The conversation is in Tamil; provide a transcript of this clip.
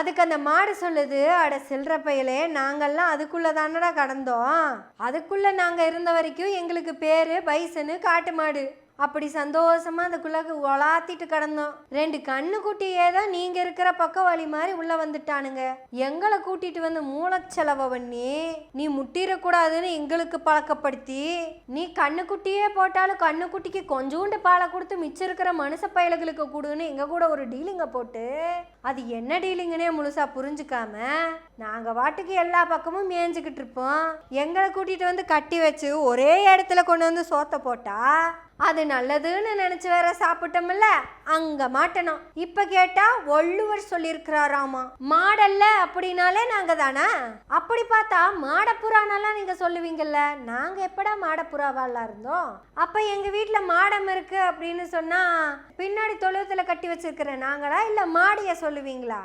அதுக்கு அந்த மாடு சொல்லுது அட செல்ற பையலே நாங்கள்லாம் அதுக்குள்ள தானடா கடந்தோம். அதுக்குள்ள நாங்க இருந்த வரைக்கும் எங்களுக்கு பேரு பைசனு காட்டு மாடு. அப்படி சந்தோஷமா அந்த குழகு உலாத்திட்டு கிடந்தோம். ரெண்டு கண்ணு குட்டி ஏதோ நீங்க இருக்கிற பக்க வழி மாதிரி உள்ள வந்துட்டானுங்க. எங்களை கூட்டிட்டு வந்து மூலச்செலவை பண்ணி நீ முட்டிடக்கூடாதுன்னு எங்களுக்கு பழக்கப்படுத்தி நீ கண்ணு குட்டியே போட்டாலும் கண்ணு குட்டிக்கு கொஞ்சோண்டு பாலை கொடுத்து மிச்சம் இருக்கிற மனுஷ பயலுகளுக்கு கொடுன்னு எங்க கூட ஒரு டீலிங்க போட்டு அது என்ன டீலிங்குனே முழுசா புரிஞ்சுக்காம நாங்க வாட்டுக்கு எல்லா பக்கமும் மேய்ஞ்சுக்கிட்டு இருப்போம். எங்களை கூட்டிட்டு வந்து கட்டி வச்சு ஒரே இடத்துல கொண்டு வந்து சோத்த போட்டா அது நல்லதுன்னு நினச்சி வேற சாப்பிட்டோம்ல அங்கே மாட்டணும். இப்போ கேட்டால் வள்ளுவர் சொல்லியிருக்கிறாராமா மாடல்ல அப்படின்னாலே நாங்கள் தானே அப்படி பார்த்தா மாடப்புறானெல்லாம் நீங்கள் சொல்லுவீங்கல்ல நாங்கள் எப்படா மாடப்புறாவாலாம் இருந்தோம்? அப்போ எங்கள் வீட்டில் மாடம் இருக்குது அப்படின்னு சொன்னால் பின்னாடி தொழுவத்தில் கட்டி வச்சிருக்கிற நாங்களா இல்லை மாடியை சொல்லுவீங்களா?